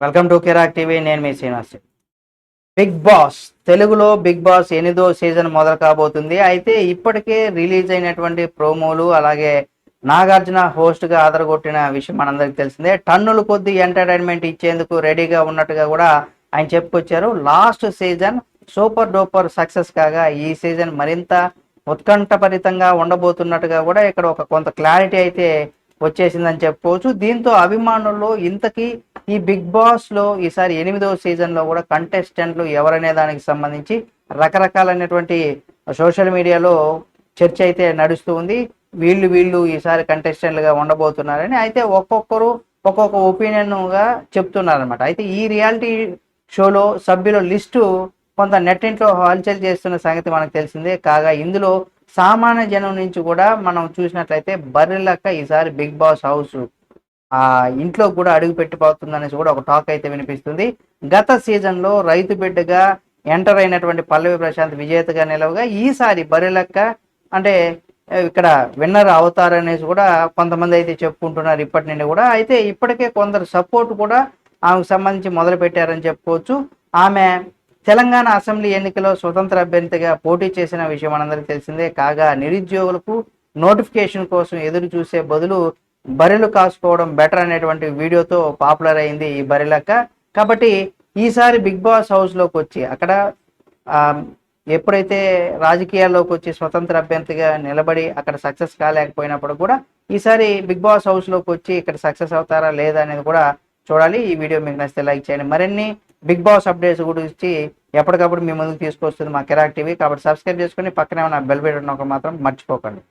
Welcome to Kirik TV నేను మీ Srinivas big boss తెలుగులో బిగ్ బాస్ ఎనిమిదో సీజన్ మొదలు కాబోతుంది. అయితే ఇప్పటికే రిలీజ్ అయినటువంటి ప్రోమోలు అలాగే నాగార్జున హోస్ట్గా ఆదరగొట్టిన విషయం మనందరికి తెలిసిందే. టన్నుల కొద్ది ఎంటర్టైన్మెంట్ ఇచ్చేందుకు రెడీగా ఉన్నట్టుగా కూడా ఆయన చెప్పుకొచ్చారు. Last season super duper success కాగా ఈ సీజన్ మరింత ఉత్కంఠభరితంగా ఉండబోతున్నట్టుగా కూడా ఇక్కడ ఒక కొంత క్లారిటీ అయితే వచ్చేసిందని చెప్పుకోవచ్చు. దీంతో అభిమానుల్లో ఇంతకీ ఈ బిగ్ బాస్లో ఈసారి ఎనిమిదవ సీజన్లో కూడా కంటెస్టెంట్లు ఎవరనే దానికి సంబంధించి రకరకాలైనటువంటి సోషల్ మీడియాలో చర్చ అయితే నడుస్తూ ఉంది. వీళ్ళు వీళ్ళు ఈసారి కంటెస్టెంట్లుగా ఉండబోతున్నారని అయితే ఒక్కొక్కరు ఒక్కొక్క ఒపీనియన్గా చెప్తున్నారనమాట అయితే ఈ రియాలిటీ షోలో సభ్యుల లిస్టు కొంత నెట్టింట్లో హల్చల్ చేస్తున్న సంగతి మనకు తెలిసిందే. కాగా ఇందులో సామాన్య జనం నుంచి కూడా మనం చూసినట్లయితే బర్రెలక్క ఈసారి బిగ్ బాస్ హౌస్ ఆ ఇంట్లో కూడా అడుగు పెట్టిపోతుందనేసి కూడా ఒక టాక్ అయితే వినిపిస్తుంది. గత సీజన్లో రైతు బిడ్డగా ఎంటర్ అయినటువంటి పల్లవి ప్రశాంత్ విజేతగా నిలవగా ఈసారి బర్రెలక్క అంటే ఇక్కడ విన్నర్ అవుతారనేసి కూడా కొంతమంది అయితే చెప్పుకుంటున్నారు ఇప్పటి నుండి కూడా. అయితే ఇప్పటికే కొందరు సపోర్ట్ కూడా ఆమెకు సంబంధించి మొదలు పెట్టారని చెప్పుకోవచ్చు. ఆమె తెలంగాణ అసెంబ్లీ ఎన్నికలో స్వతంత్ర అభ్యర్థిగా పోటీ చేసిన విషయం మనందరికీ తెలిసిందే. కాగా నిరుద్యోగులకు నోటిఫికేషన్ కోసం ఎదురు చూసే బదులు బర్రెలు కాసుకోవడం బెటర్ అనేటువంటి వీడియోతో పాపులర్ అయింది ఈ బర్రెలక్క కాబట్టి ఈసారి బిగ్ బాస్ హౌస్లోకి వచ్చి అక్కడ ఎప్పుడైతే రాజకీయాల్లోకి వచ్చి స్వతంత్ర అభ్యర్థిగా నిలబడి అక్కడ సక్సెస్ కాలేకపోయినప్పుడు కూడా ఈసారి బిగ్ బాస్ హౌస్లోకి వచ్చి ఇక్కడ సక్సెస్ అవుతారా లేదా అనేది కూడా చూడాలి. ఈ వీడియో మీకు నచ్చితే లైక్ చేయండి. మరిన్ని బిగ్ బాస్ అప్డేట్స్ గురించి ఎప్పటికప్పుడు మీ ముందుకు తీసుకొస్తుంది మా కిరాక్ టీవీ. కాబట్టి సబ్స్క్రైబ్ చేసుకుని పక్కనే ఉన్న బెల్ బటన్ ఒక మాత్రం మర్చిపోకండి.